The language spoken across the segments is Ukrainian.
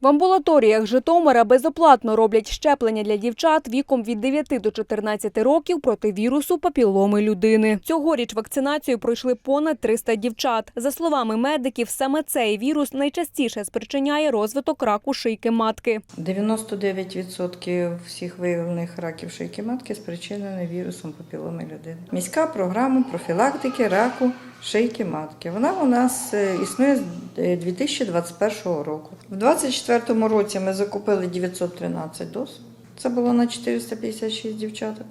В амбулаторіях Житомира безоплатно роблять щеплення для дівчат віком від 9 до 14 років проти вірусу папіломи людини. Цьогоріч вакцинацію пройшли понад 300 дівчат. За словами медиків, саме цей вірус найчастіше спричиняє розвиток раку шийки матки. 99% всіх виявлених раків шийки матки спричинені вірусом папіломи людини. Міська програма профілактики раку шийки матки. Вона у нас е, існує з 2021 року. В 2024 році ми закупили 913 доз. Це було на 456 дівчаток.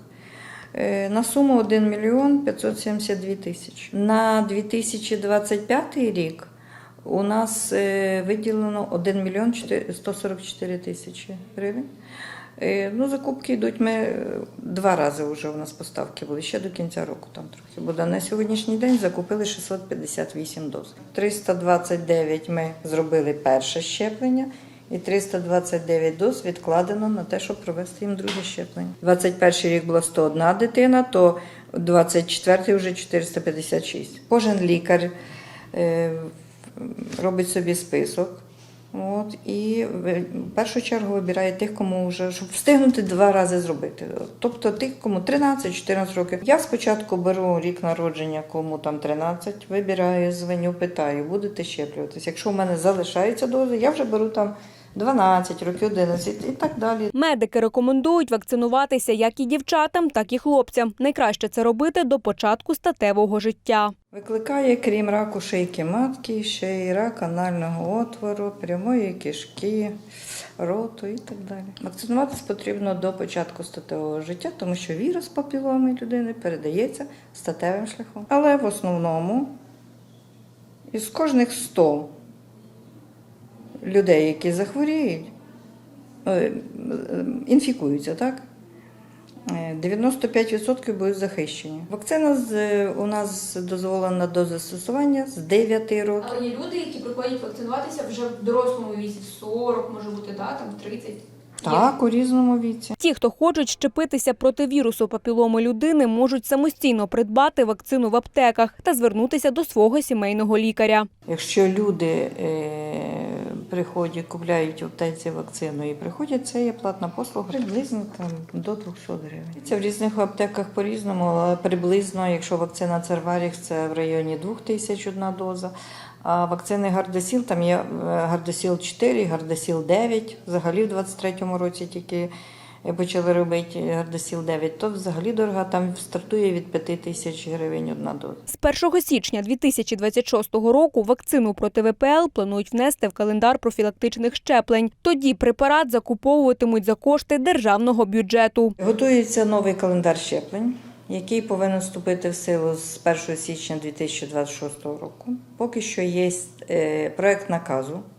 Е, На суму 1 мільйон 572 тисячі. На 2025 рік у нас е, виділено 1 мільйон 4- 144 тисячі гривень. Е, Ну, закупки йдуть ми е, два рази вже у нас поставки були, ще до кінця року там трохи буде. На сьогоднішній день закупили 658 доз. 329 ми зробили перше щеплення, і 329 доз відкладено на те, щоб провести їм друге щеплення. 21 рік була 101 дитина, то 24 вже 456. Кожен лікар робить собі список. От, і в першу чергу вибирає тих, кому вже щоб встигнути два рази зробити. Тобто тих, кому 13-14 років. Я спочатку беру рік народження, кому там 13, вибираю, звеню, питаю, будете щеплюватись. Якщо в мене залишається дози, я вже беру там 12 років, 11 і так далі. Медики рекомендують вакцинуватися як і дівчатам, так і хлопцям. Найкраще це робити до початку статевого життя. Викликає, крім раку шийки матки, ще й рак анального отвору, прямої кишки, роту і так далі. Вакцинуватись потрібно до початку статевого життя, тому що вірус папіломи людини передається статевим шляхом. Але в основному із кожних 100 людей, які захворіють, е, е, інфікуються, так? Е, 95% будуть захищені. Вакцина з, е, у нас дозволена до застосування з 9 років. Але є люди, які приходять вакцинуватися вже в дорослому віці, 40, може бути, да, там 30. Так, у різному віці. Ті, хто хочуть щепитися проти вірусу папіломи людини, можуть самостійно придбати вакцину в аптеках та звернутися до свого сімейного лікаря. Якщо люди е, приходять, купляють в аптеці вакцину і приходять, це є платна послуга приблизно там, до 200 гривень. Це в різних аптеках по-різному, але приблизно, якщо вакцина Церварікс, це в районі 2000 одна доза. А вакцини Гардасіл, там є Гардасіл 4, Гардасіл 9, взагалі в 23-му році тільки почали робити Гардасіл 9, то взагалі дорога, там стартує від 5 тисяч гривень одна доза. З 1 січня 2026 року вакцину проти ВПЛ планують внести в календар профілактичних щеплень. Тоді препарат закуповуватимуть за кошти державного бюджету. Готується новий календар щеплень, який повинен вступити в силу з 1 січня 2026 року. Поки що є е, проект наказу е,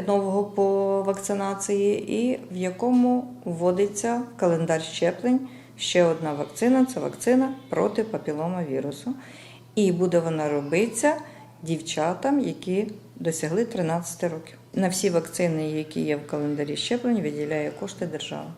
нового по вакцинації, і в якому вводиться календар щеплень ще одна вакцина це вакцина проти папіломавірусу. І буде вона робитися дівчатам, які досягли 13 років. На всі вакцини, які є в календарі щеплень, виділяє кошти держава.